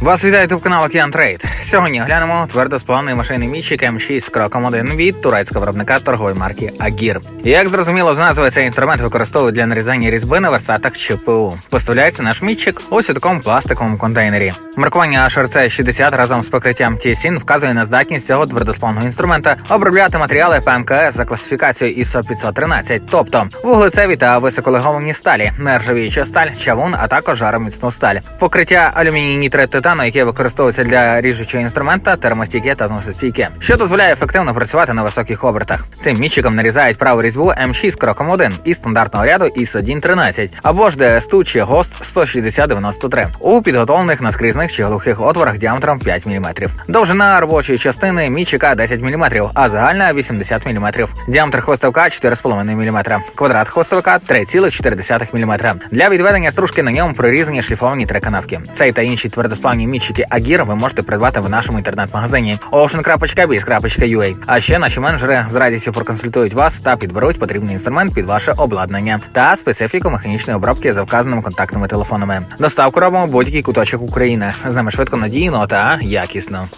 Вас вітає ютуб канал Океан Трейд. Сьогодні оглянемо твердосплавний машинний мічик М6 з кроком 1 від турецького виробника торгової марки Агір. Як зрозуміло з назви, цей інструмент використовують для нарізання різьби на версатах ЧПУ. Поставляється наш мічик ось у такому пластиковому контейнері. Маркування HRC 60 разом з покриттям TSIN вказує на здатність цього твердосплавного інструмента обробляти матеріали ПМКС за класифікацією ISO 513, тобто вуглецеві та високолеговані сталі, нержавіюча сталь, чавун, а також жароміцну сталь. Покриття алюміній нітрит титану, яке використовується для ріжучого інструмента, термостійке та зносостійке, що дозволяє ефективно працювати на високих обертах. Цим мічиком нарізають праву різьбу М6 кроком 1 із стандартного ряду ISO 113 або ж ДСТУ чи ГОСТ 16093 у підготовлених наскрізних чи глухих отворах діаметром 5 мм. Довжина робочої частини мічика 10 мм, а загальна 80 мм. Діаметр хвостовка 4,5 мм. Квадрат хвостовика 3,4 мм. Для відведення стружки на ньому прорізані шліфовані три канавки. Цей та інші твердосплавні мічики Агір ви можете придбати в нашому інтернет-магазині ocean.biz.ua. А ще наші менеджери з радістю проконсультують вас та підберуть потрібний інструмент під ваше обладнання та специфіку механічної обробки за вказаними контактними телефонами. Доставку робимо будь-який куточок України. З нами швидко надійно та якісно.